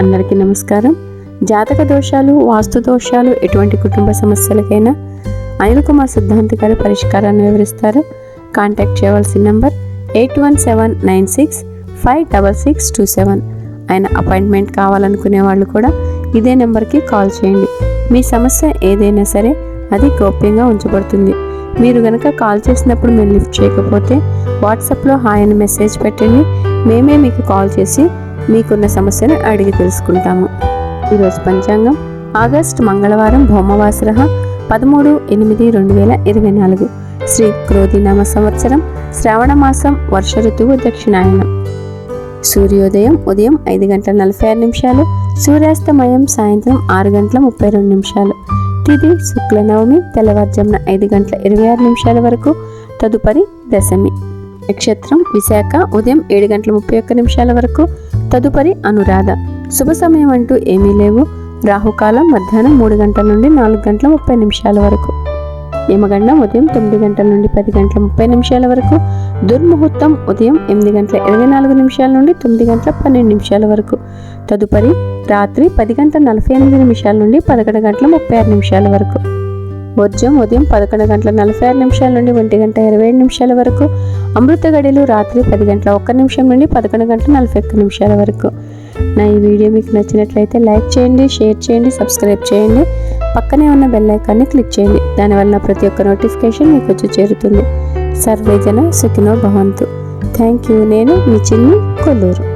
అందరికీ నమస్కారం. జాతక దోషాలు వాస్తు దోషాలు ఎటువంటి కుటుంబ సమస్యలకైనా అనిల్ కుమార్ సిద్ధాంతి గారు పరిష్కారాన్ని వివరిస్తారు. కాంటాక్ట్ చేయవలసిన number eight one seven nine six five double six two seven. ఆయన అపాయింట్మెంట్ కావాలనుకునే వాళ్ళు కూడా ఇదే నెంబర్కి కాల్ చేయండి. మీ సమస్య ఏదైనా సరే అది గోప్యంగా ఉంచబడుతుంది. మీరు గనక కాల్ చేసినప్పుడు మీరు లిఫ్ట్ చేయకపోతే వాట్సాప్లో హాయ్ అని మెసేజ్ పెట్టండి. మేమే మీకు కాల్ చేసి మీకున్న సమస్యను అడిగి తెలుసుకుంటాము. ఈరోజు పంచాంగం ఆగస్ట్ మంగళవారం భౌమవాసర పదమూడు ఎనిమిది రెండు వేల ఇరవై నాలుగు. శ్రీ క్రోధినామ సంవత్సరం శ్రావణ మాసం వర్ష ఋతువు దక్షిణాయనం. సూర్యోదయం ఉదయం ఐదు గంటల నలభై ఆరు నిమిషాలు సూర్యాస్తమయం సాయంత్రం ఆరు గంటల ముప్పై రెండు నిమిషాలు. తిథి శుక్ల నవమి తెల్లవారుజామున ఐదు గంటల ఇరవై ఆరు నిమిషాల వరకు తదుపరి దశమి. నక్షత్రం విశాఖ ఉదయం ఏడు గంటల ముప్పై ఒక్క నిమిషాల వరకు తదుపరి అనురాధ. శుభ సమయం అంటూ ఏమీ లేవు. రాహుకాలం మధ్యాహ్నం మూడు గంటల నుండి నాలుగు గంటల ముప్పై నిమిషాల వరకు. యమగండం ఉదయం తొమ్మిది గంటల నుండి పది గంటల ముప్పై నిమిషాల వరకు. దుర్ముహూర్తం ఉదయం ఎనిమిది గంటల ఇరవై నాలుగు నిమిషాల నుండి తొమ్మిది గంటల పన్నెండు నిమిషాల వరకు. తదుపరి రాత్రి పది గంటల నలభై ఎనిమిది నిమిషాల నుండి పదకొండు గంటల ముప్పై ఆరు నిమిషాల వరకు. వర్జం ఉదయం పదకొండు గంటల నలభై ఆరు నిమిషాల నుండి ఒంటి గంట ఇరవై ఏడు నిమిషాల వరకు అమృత గడిలు రాత్రి పది గంటల ఒక్క నిమిషం నుండి పదకొండు గంటల నలభై ఒక్క నిమిషాల వరకు. నా ఈ వీడియో మీకు నచ్చినట్లయితే లైక్ చేయండి షేర్ చేయండి సబ్స్క్రైబ్ చేయండి. పక్కనే ఉన్న బెల్ ఐకాన్ని క్లిక్ చేయండి. దానివల్ల ప్రతి ఒక్క నోటిఫికేషన్ మీకు వచ్చి చేరుతుంది. సర్వేజన సుఖినో భవంతు. Thank you. నేను మీ చిన్ని కొల్లూరు.